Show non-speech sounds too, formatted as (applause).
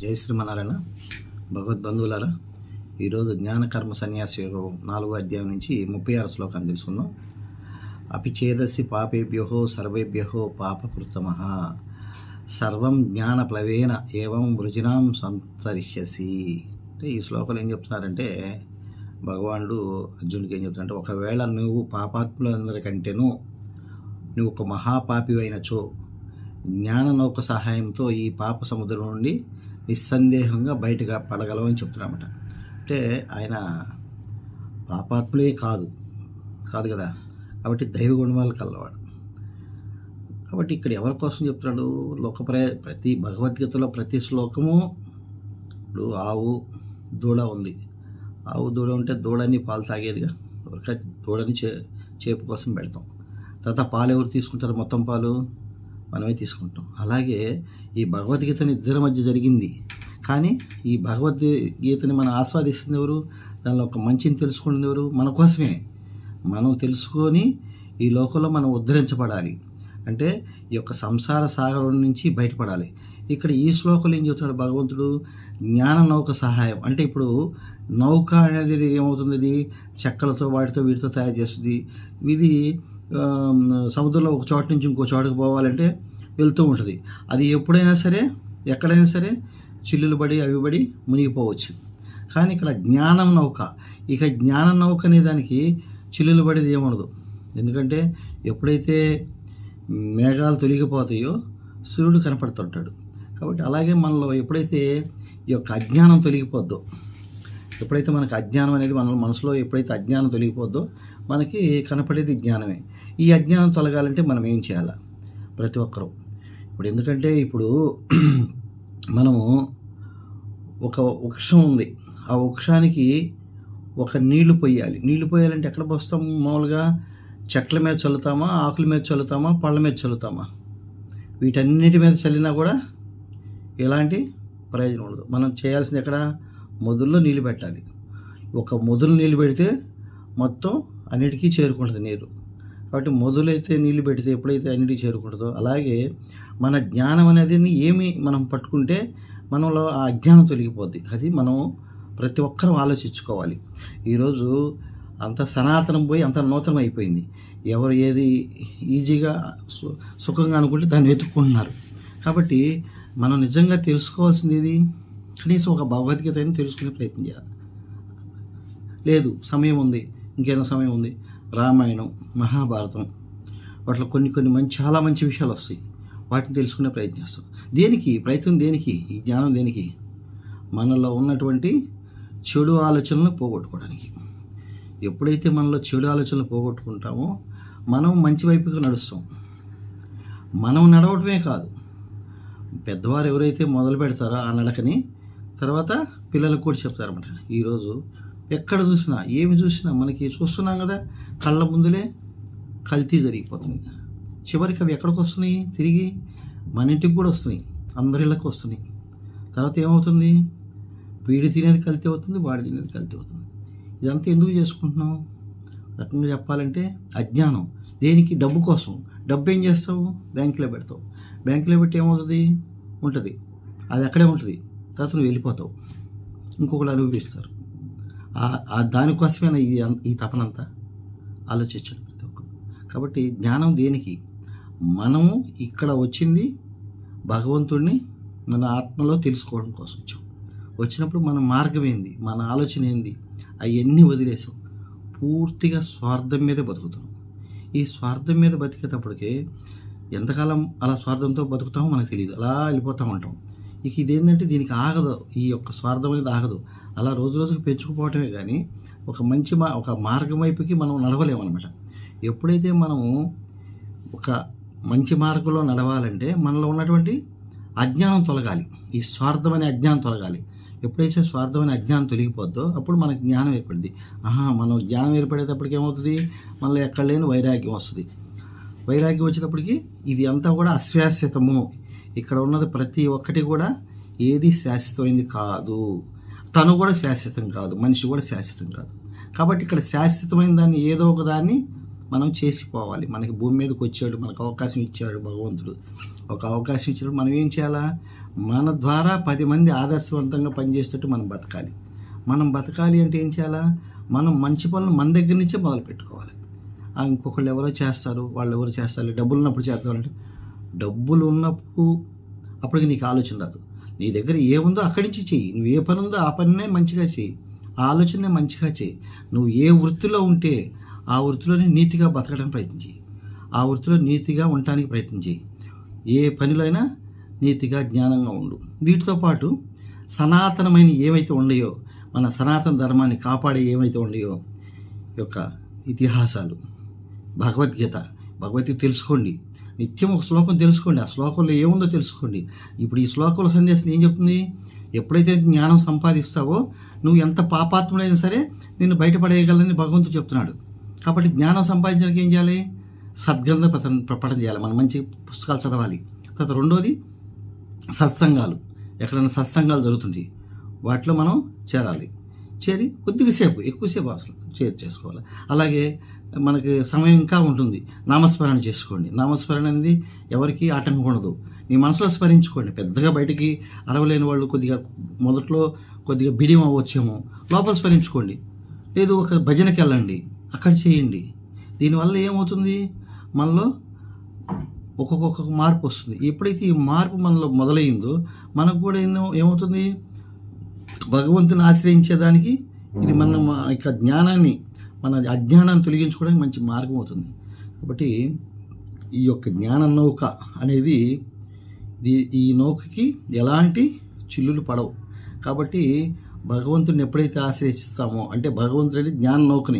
జై శ్రీమనారాయణ భగవద్బంధువులారా ఈరోజు జ్ఞానకర్మ సన్యాస యోగం నాలుగో అధ్యాయం నుంచి ముప్పై ఆరు శ్లోకాన్ని తెలుసుకుందాం. అపిచేదసి పాపేభ్యో సర్వేభ్యో పాపకృతమ సర్వం జ్ఞానప్లవేన ఏవం వృజనాం సంతరిష్యసి. అంటే ఈ శ్లోకాలు ఏం చెప్తున్నారంటే భగవానుడు అర్జునుడికి ఏం చెప్తున్నారంటే ఒకవేళ నువ్వు పాపాత్ములందరికంటేనూ నువ్వు ఒక మహాపాపి అయినచో జ్ఞాన నౌక సహాయంతో ఈ పాప సముద్రం నుండి నిస్సందేహంగా బయటగా పడగలవని చెప్తున్నామట అంటే ఆయన పాపాత్ములే కాదు కాదు కదా. కాబట్టి దైవ గుణమాలు కలవాడు. కాబట్టి ఇక్కడ ఎవరి కోసం చెప్తున్నాడు? లోక ప్రతి భగవద్గీతలో ప్రతి శ్లోకము ఇప్పుడు ఆవు దూడ ఉంది. ఆవు దూడ ఉంటే దూడని పాలు తాగేదిగా? దూడని చే చేపు కోసం పెడతాం. తర్వాత పాలు ఎవరు తీసుకుంటారు? మొత్తం పాలు? మనమే తీసుకుంటాం. అలాగే ఈ భగవద్గీతని ఇద్దరి మధ్య జరిగింది. కానీ ఈ భగవద్గీతని మనం ఆస్వాదిస్తుంది ఎవరు? దానిలో ఒక మంచిని తెలుసుకునేది ఎవరు? మన కోసమే. మనం తెలుసుకొని ఈ లోకంలో మనం ఉద్ధరించబడాలి. అంటే ఈ యొక్క సంసార సాగరం నుంచి బయటపడాలి. ఇక్కడ ఈ శ్లోకంలో ఏం చెబుతున్నాడు భగవంతుడు? జ్ఞాన నౌక సహాయం. అంటే ఇప్పుడు నౌక అనేది ఏమవుతుంది? ఇది చెక్కలతో వాటితో వీటితో తయారు చేస్తుంది. ఇది సముద్రంలో ఒక చోట నుంచి ఇంకో చోటకు పోవాలంటే వెళ్తూ ఉంటుంది. అది ఎప్పుడైనా సరే ఎక్కడైనా సరే చిల్లులు పడి అవి పడి మునిగిపోవచ్చు. కానీ ఇక్కడ జ్ఞానం నౌక. ఇక జ్ఞాన నౌక అనే దానికి చిల్లులు పడేది ఏముండదు. ఎందుకంటే ఎప్పుడైతే మేఘాలు తొలగిపోతాయో సూర్యుడు కనపడుతుంటాడు. కాబట్టి అలాగే మనలో ఎప్పుడైతే ఈ యొక్క అజ్ఞానం తొలగిపోద్దో ఎప్పుడైతే మనకు అజ్ఞానం అనేది మన మనసులో ఎప్పుడైతే అజ్ఞానం తొలగిపోద్దో మనకి కనపడేది జ్ఞానమే. ఈ అజ్ఞానం తొలగాలంటే మనం ఏం చేయాలి? ప్రతి ఒక్కరూ. ఇప్పుడు ఎందుకంటే ఇప్పుడు (clears throat) మనము ఒక వృక్షం ఉంది. ఆ వృక్షానికి ఒక నీళ్ళు పోయాలి. నీళ్ళు పోయాలంటే ఎక్కడ పోస్తాం మామూలుగా? చెట్ల మీద చల్లుతామా? ఆకుల మీద చల్లుతామా? పళ్ళ మీద చల్లుతామా? వీటన్నిటి మీద చల్లినా కూడా ఎలాంటి ప్రయోజనం ఉండదు. మనం చేయాల్సింది ఎక్కడ? మొదల్లో నీళ్ళు పెట్టాలి. ఒక మొదలు నీళ్ళు పెడితే మొత్తం అన్నిటికీ చేరుకుంటుంది నీరు. కాబట్టి మొదలైతే నీళ్ళు పెడితే ఎప్పుడైతే అన్నిటికీ చేరుకుంటుందో అలాగే మన జ్ఞానం అనేది ఏమి మనం పట్టుకుంటే మనలో ఆ అజ్ఞానం తొలగిపోద్ది. అది మనం ప్రతి ఒక్కరూ ఆలోచించుకోవాలి. ఈరోజు అంత సనాతనం పోయి అంత నూతనం అయిపోయింది. ఎవరు ఏది ఈజీగా సు- సుఖంగా అనుకుంటే దాన్ని వెతుక్కుంటున్నారు. కాబట్టి మనం నిజంగా తెలుసుకోవాల్సింది ఏది? కనీసం ఒక భగవద్గీత అయినా తెలుసుకునే ప్రయత్నం చేయాలి. లేదు సమయం ఉంది ఇంకేమైనా సమయం ఉంది. రామాయణం మహాభారతం. వాటిలో కొన్ని కొన్ని మంచి చాలా మంచి విషయాలు వస్తాయి. వాటిని తెలుసుకునే ప్రయత్నం చేస్తాం. దేనికి? ప్రయత్నం దేనికి? ఈ జ్ఞానం దేనికి? మనలో ఉన్నటువంటి చెడు ఆలోచనలను పోగొట్టుకోవడానికి. ఎప్పుడైతే మనలో చెడు ఆలోచనలు పోగొట్టుకుంటామో మనం మంచి వైపుగా నడుస్తాం. మనం నడవటమే కాదు. పెద్దవారు ఎవరైతే మొదలు పెడతారో ఆ నడకని తర్వాత పిల్లలకు కూడా చెప్తారన్నమాట. ఈరోజు ఎక్కడ చూసినా ఏమి చూసినా మనకి చూస్తున్నాం కదా కళ్ళ ముందులే కల్తీ జరిగిపోతుంది. చివరికి అవి ఎక్కడికి వస్తున్నాయి? తిరిగి మన ఇంటికి కూడా వస్తున్నాయి. అందరిళ్ళకి వస్తున్నాయి. తర్వాత ఏమవుతుంది? వీడి తినేది కల్తీ అవుతుంది వాడి తినేది కల్తీ అవుతుంది. ఇదంతా ఎందుకు చేసుకుంటున్నాం రకంగా చెప్పాలంటే అజ్ఞానం. దేనికి? డబ్బు కోసం. డబ్బు ఏం చేస్తావు? బ్యాంకులో పెడతావు. బ్యాంకులో పెట్టి ఏమవుతుంది? ఉంటుంది. అది అక్కడే ఉంటుంది. తర్వాత నువ్వు వెళ్ళిపోతావు. ఇంకొకటి అనుభవిస్తారు. దానికోసమేనా ఈ ఈ తపనంతా? ఆలోచించాలి ప్రతి ఒక్కరు. కాబట్టి జ్ఞానం దేనికి? మనము ఇక్కడ వచ్చింది భగవంతుడిని మన ఆత్మలో తెలుసుకోవడం కోసం వచ్చాం. వచ్చినప్పుడు మన మార్గం ఏంది? మన ఆలోచన ఏంది? అవన్నీ వదిలేసాం. పూర్తిగా స్వార్థం మీదే బతుకుతున్నాం. ఈ స్వార్థం మీద బతికేటప్పటికే ఎంతకాలం అలా స్వార్థంతో బతుకుతామో మనకు తెలియదు. అలా వెళ్ళిపోతూ ఉంటాం. ఇక ఇదేంటంటే దీనికి ఆగదు ఈ యొక్క స్వార్థం అనేది ఆగదు. అలా రోజు రోజుకి పెంచుకుపోవటమే కానీ ఒక మంచి మా ఒక మార్గం వైపుకి మనం నడవలేమన్నమాట. ఎప్పుడైతే మనము ఒక మంచి మార్గంలో నడవాలంటే మనలో ఉన్నటువంటి అజ్ఞానం తొలగాలి. ఈ స్వార్థం అనే అజ్ఞానం తొలగాలి. ఎప్పుడైతే స్వార్థం అనే అజ్ఞానం తొలగిపోద్దో అప్పుడు మనకు జ్ఞానం ఏర్పడింది ఆహా మనం జ్ఞానం ఏర్పడేటప్పటికి ఏమవుతుంది? మనలో ఎక్కడ లేని వైరాగ్యం వస్తుంది. వైరాగ్యం వచ్చేటప్పటికి ఇది అంతా కూడా అశాశ్వతము ఇక్కడ ఉన్నది ప్రతి ఒక్కటి కూడా ఏది శాశ్వతమైంది కాదు. తను కూడా శాశ్వతం కాదు మనిషి కూడా శాశ్వతం కాదు. కాబట్టి ఇక్కడ శాశ్వతమైన దాన్ని ఏదో ఒక దాన్ని మనం చేసిపోవాలి మనకి భూమి మీదకి వచ్చాడు మనకు అవకాశం ఇచ్చాడు భగవంతుడు. ఒక అవకాశం ఇచ్చినప్పుడు మనం ఏం చేయాలా? మన ద్వారా పది మంది ఆదర్శవంతంగా పనిచేసేటట్టు మనం బతకాలి. మనం బతకాలి అంటే ఏం చేయాలా? మనం మంచి పనులు మన దగ్గర నుంచే మొదలు పెట్టుకోవాలి ఇంకొకళ్ళు ఎవరో చేస్తారు వాళ్ళు ఎవరు చేస్తారు డబ్బులు ఉన్నప్పుడు చేస్తారంటే డబ్బులు ఉన్నప్పుడు అప్పటికి నీకు ఆలోచన రాదు. నీ దగ్గర ఏముందో అక్కడి నుంచి చెయ్యి. నువ్వు ఏ పని ఉందో ఆ పనినే మంచిగా చెయ్యి. ఆ ఆలోచనే మంచిగా చెయ్యి. నువ్వు ఏ వృత్తిలో ఉంటే ఆ వృత్తిలోనే నీతిగా బతకడానికి ప్రయత్నించి ఆ వృత్తిలో నీతిగా ఉండటానికి ప్రయత్నించి ఏ పనిలో అయినా నీతిగా జ్ఞానంగా ఉండు. వీటితో పాటు సనాతనమైన ఏవైతే ఉన్నాయో మన సనాతన ధర్మాన్ని కాపాడే ఏమైతే ఉన్నాయో యొక్క ఇతిహాసాలు. భగవద్గీత. భగవద్గీత తెలుసుకోండి. నిత్యం ఒక శ్లోకం తెలుసుకోండి. ఆ శ్లోకంలో ఏముందో తెలుసుకోండి. ఇప్పుడు ఈ శ్లోకంలో సందేశం ఏం చెప్తుంది? ఎప్పుడైతే జ్ఞానం సంపాదిస్తావో నువ్వు ఎంత పాపాత్ముడైనా సరే నిన్ను బయటపడేయగలని భగవంతుడు చెప్తున్నాడు. కాబట్టి జ్ఞానం సంపాదించడానికి ఏం చేయాలి? సద్గ్రంథ పఠనం ప్రపటన చేయాలి. మనం మంచి పుస్తకాలు చదవాలి. తర్వాత రెండోది సత్సంగాలు. ఎక్కడైనా సత్సంగాలు జరుగుతుంది వాటిలో మనం చేరాలి. చేరి కొద్దిగా సేపు ఎక్కువసేపు అసలు చేర్ చేసుకోవాలి. అలాగే మనకి సమయం ఇంకా ఉంటుంది. నామస్మరణ చేసుకోండి. నామస్మరణ అనేది ఎవరికి ఆటంకం ఉండదు. మీ మనసులో స్మరించుకోండి. పెద్దగా బయటికి అరవలేని వాళ్ళు కొద్దిగా మొదట్లో కొద్దిగా బిడియం అవ్వచ్చేమో. లోపల స్మరించుకోండి. లేదు ఒక భజనకి వెళ్ళండి. అక్కడ చేయండి. దీనివల్ల ఏమవుతుంది? మనలో ఒక్కొక్క మార్పు వస్తుంది. ఎప్పుడైతే ఈ మార్పు మనలో మొదలైందో మనకు కూడా ఏమో ఏమవుతుంది? భగవంతుని ఆశ్రయించేదానికి ఇది మన మన యొక్క జ్ఞానాన్ని మన అజ్ఞానాన్ని తొలగించుకోవడానికి మంచి మార్గం అవుతుంది. కాబట్టి ఈ యొక్క జ్ఞాన నౌక అనేది ఈ- నౌకకి ఎలాంటి చిల్లులు పడవు. కాబట్టి భగవంతుని ఎప్పుడైతే ఆశ్రయిస్తామో అంటే భగవంతుడి జ్ఞాన నౌకని